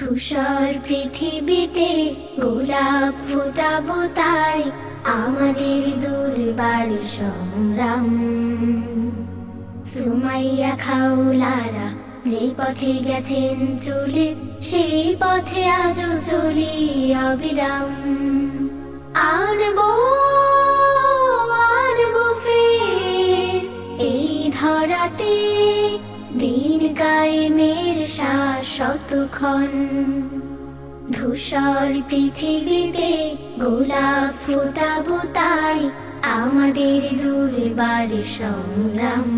ধূসর পৃথিবীতে গোলাপ ফোটাবো তাই আমাদের দুর্বার সংগ্রাম। সুমাইয়া খাউলারা যে পথে গেছেন চলে, সেই পথে আজও চলি অবিরাম। আনব আনব ফের, এই ধরাতে দিন কায়েমের শাশ্বতক্ষণ ধূসর পৃথিবীতে গোলাপ ফোটাবো তাই আমাদের দুর্বার সংগ্রাম।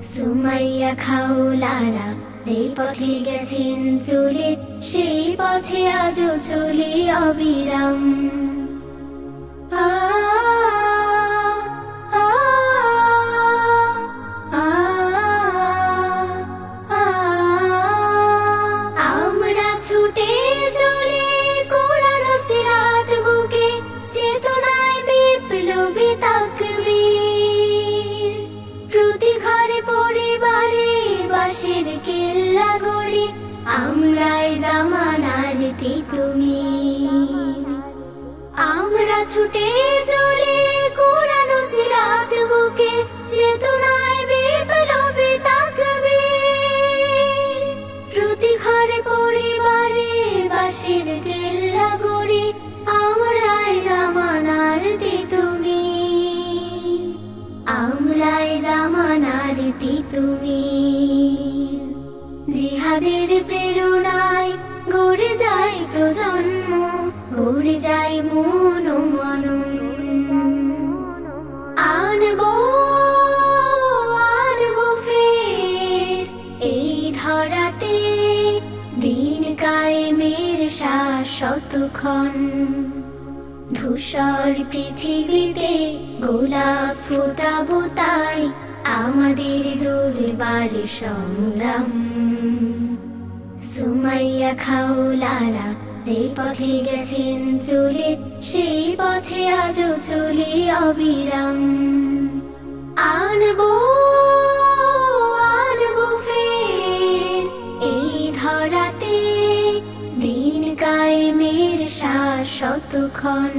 সুমাইয়া খাওলারা যে পথে গেছেন চলে, সেই পথে আজও চলে অবিরাম। বাসের কেল্লা গড়ি আমরাই জামানার তুমি আমরা ছুটে চলে কোরআন সিরাত বুকে, চেতনায় বিপ্লবী তাকবীর প্রতি ঘরে পরিবারে বাসের কেল্লা গড়ি, আমরাই জামানার তুমি আমরাই জামানার তুমি প্রজন্ম গড়ে যায় মন মনন। আনব আনব ফের, এই ধরাতে দিন কায়েমের শাশ্বতক্ষণ ধূসর পৃথিবীতে গোলাপ ফোটাবো তাই আমাদের দুর্বার সংগ্রাম। সুমাইয়া খাওলারা যে পথে গেছেন চলে, সেই পথে আজও চলে অবিরাম। আনব আনব ফের, এই ধরাতে দিন কায়েমের শাশ্বতক্ষণ